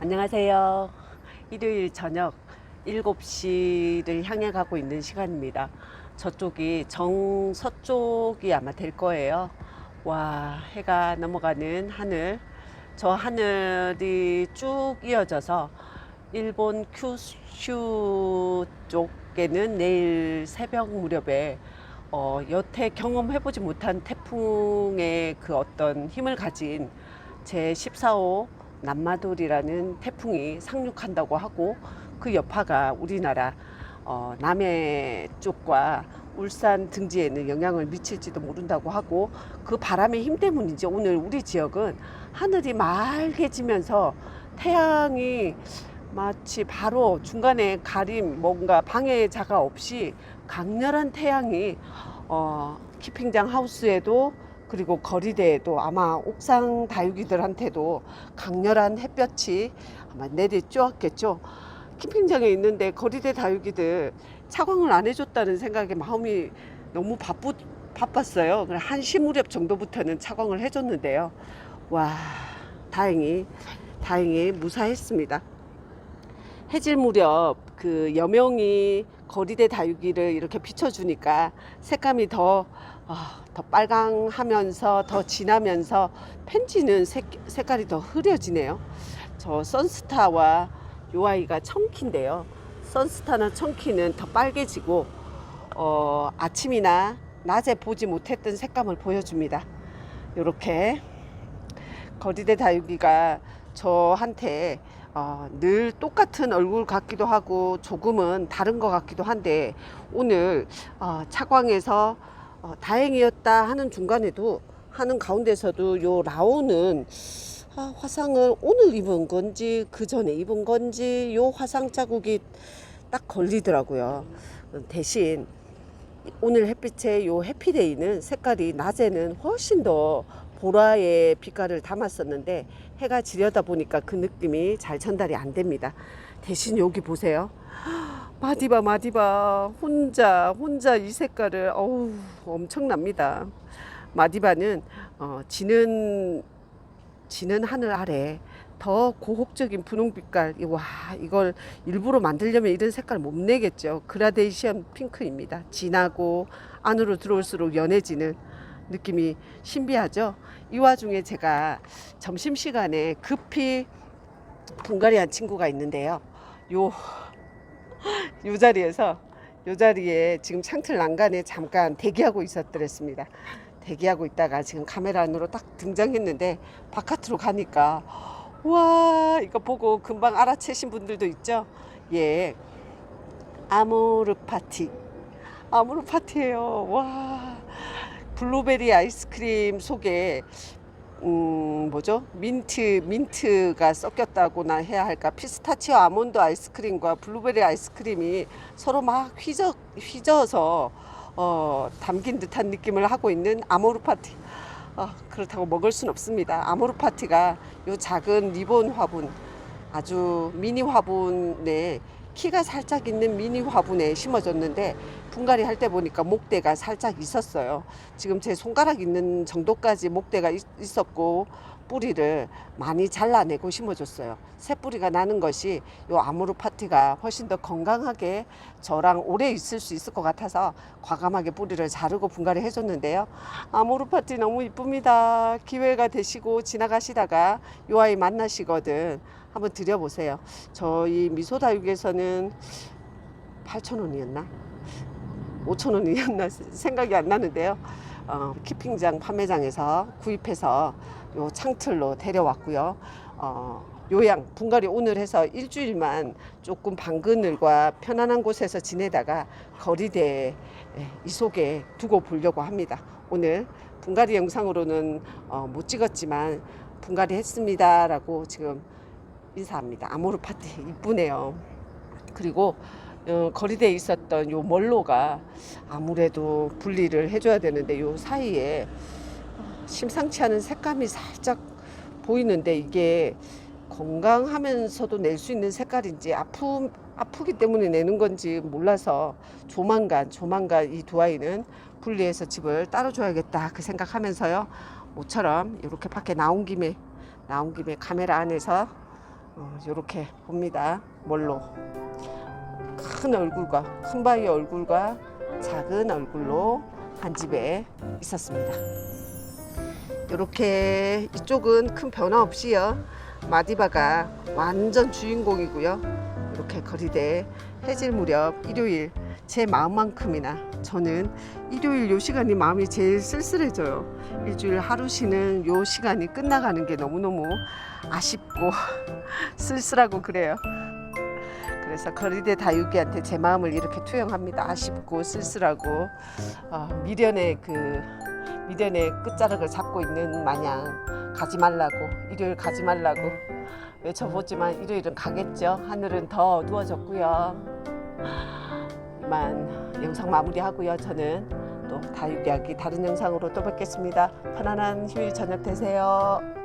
안녕하세요. 일요일 저녁 7시를 향해 가고 있는 시간입니다. 저쪽이 정서쪽이 아마 될 거예요. 와, 해가 넘어가는 하늘. 저 하늘이 쭉 이어져서 일본 큐슈 쪽에는 내일 새벽 무렵에 어, 여태 경험해보지 못한 태풍의 그 어떤 힘을 가진 제 14호 남마돌이라는 태풍이 상륙한다고 하고 그 여파가 우리나라 어, 남해 쪽과 울산 등지에는 영향을 미칠지도 모른다고 하고 그 바람의 힘 때문인지 오늘 우리 지역은 하늘이 맑게 지면서 태양이 마치 바로 중간에 가림 뭔가 방해자가 없이 강렬한 태양이 어, 키핑장 하우스에도 그리고 거리대에도 아마 옥상 다육이들한테도 강렬한 햇볕이 아마 내리 쪼았겠죠. 캠핑장에 있는데 거리대 다육이들 차광을 안 해줬다는 생각에 마음이 너무 바쁘, 바빴어요. 한 시 무렵 정도부터는 차광을 해줬는데요. 와, 다행히, 다행히 무사했습니다. 해질 무렵 그 여명이 거리대 다육이를 이렇게 비춰주니까 색감이 더, 아, 더 빨강하면서 더 진하면서 펜지는 색, 색깔이 더 흐려지네요. 저 선스타와 요 아이가 청키인데요. 선스타나 청키는 더 빨개지고 어, 아침이나 낮에 보지 못했던 색감을 보여줍니다. 이렇게 거리대 다육이가 저한테 어, 늘 똑같은 얼굴 같기도 하고 조금은 다른 것 같기도 한데 오늘 어, 차광에서 어, 다행이었다 하는 중간에도 하는 가운데서도 요 라오는 아, 화상을 오늘 입은 건지 그 전에 입은 건지 요 화상 자국이 딱 걸리더라고요. 대신 오늘 햇빛에 요 해피데이는 색깔이 낮에는 훨씬 더 보라의 빛깔을 담았었는데 해가 지려다 보니까 그 느낌이 잘 전달이 안 됩니다. 대신 여기 보세요. 마디바 마디바 혼자 혼자 이 색깔을 어우 엄청납니다. 마디바는 어, 지는 지는 하늘 아래 더 고혹적인 분홍빛깔 와 이걸 일부러 만들려면 이런 색깔 못 내겠죠 그라데이션 핑크입니다 진하고 안으로 들어올수록 연해지는 느낌이 신비하죠? 이 와중에 제가 점심시간에 급히 분갈이 한 친구가 있는데요. 요, 요 자리에서 요 자리에 지금 창틀 난간에 잠깐 대기하고 있었더랬습니다. 대기하고 있다가 지금 카메라 안으로 딱 등장했는데 바깥으로 가니까 와 이거 보고 금방 알아채신 분들도 있죠? 예. 아모르 파티. 아모르 파티예요. 와 블루베리 아이스크림 속에 음 뭐죠 민트 민트가 섞였다고나 해야 할까 피스타치오 아몬드 아이스크림과 블루베리 아이스크림이 서로 막 휘저 휘저어서 어, 담긴 듯한 느낌을 하고 있는 아모르 파티. 어, 그렇다고 먹을 순 없습니다. 아모르 파티가 요 작은 리본 화분, 아주 미니 화분에 키가 살짝 있는 미니 화분에 심어줬는데 분갈이 할 때 보니까 목대가 살짝 있었어요. 지금 제 손가락 있는 정도까지 목대가 있, 있었고 뿌리를 많이 잘라내고 심어줬어요. 새 뿌리가 나는 것이 요 아모르 파티가 훨씬 더 건강하게 저랑 오래 있을 수 있을 것 같아서 과감하게 뿌리를 자르고 분갈이 해줬는데요. 아모르 파티 너무 이쁩니다. 기회가 되시고 지나가시다가 요 아이 만나시거든 한번 드려보세요. 저희 미소다육에서는 8,000원이었나? 5,000원이었나 생각이 안 나는데요. 어, 키핑장 판매장에서 구입해서 요 창틀로 데려왔고요. 어, 요양 분갈이 오늘 해서 일주일만 조금 방그늘과 편안한 곳에서 지내다가 거리대 이 속에 두고 보려고 합니다. 오늘 분갈이 영상으로는 어, 못 찍었지만 분갈이 했습니다라고 지금 인사합니다. 아모르 파티 이쁘네요. 그리고 어, 거리대에 있었던 요 멀로가 아무래도 분리를 해줘야 되는데 요 사이에 심상치 않은 색감이 살짝 보이는데 이게 건강하면서도 낼 수 있는 색깔인지 아프, 아프기 때문에 내는 건지 몰라서 조만간 조만간 이 두 아이는 분리해서 집을 따라줘야겠다 그 생각하면서요 모처럼 이렇게 밖에 나온 김에 나온 김에 카메라 안에서 이렇게 봅니다. 뭘로 큰 얼굴과 큰 바위 얼굴과 작은 얼굴로 한 집에 있었습니다. 이렇게 이쪽은 큰 변화 없이요. 마디바가 완전 주인공이고요. 이렇게 거리대 해질 무렵 일요일 제 마음만큼이나 저는 일요일 요 시간이 마음이 제일 쓸쓸해져요. 일주일 하루 쉬는 요 시간이 끝나가는 게 너무너무 아쉽고 쓸쓸하고 그래요. 그래서 거리대 다육이한테 제 마음을 이렇게 투영합니다. 아쉽고 쓸쓸하고 어, 미련의 그 미련의 끝자락을 잡고 있는 마냥 가지 말라고 일요일 가지 말라고 외쳐보지만 일요일은 가겠죠. 하늘은 더 어두워졌고요. 이만 영상 마무리하고요. 저는 또 다육이야기 다른 영상으로 또 뵙겠습니다. 편안한 휴일 저녁 되세요.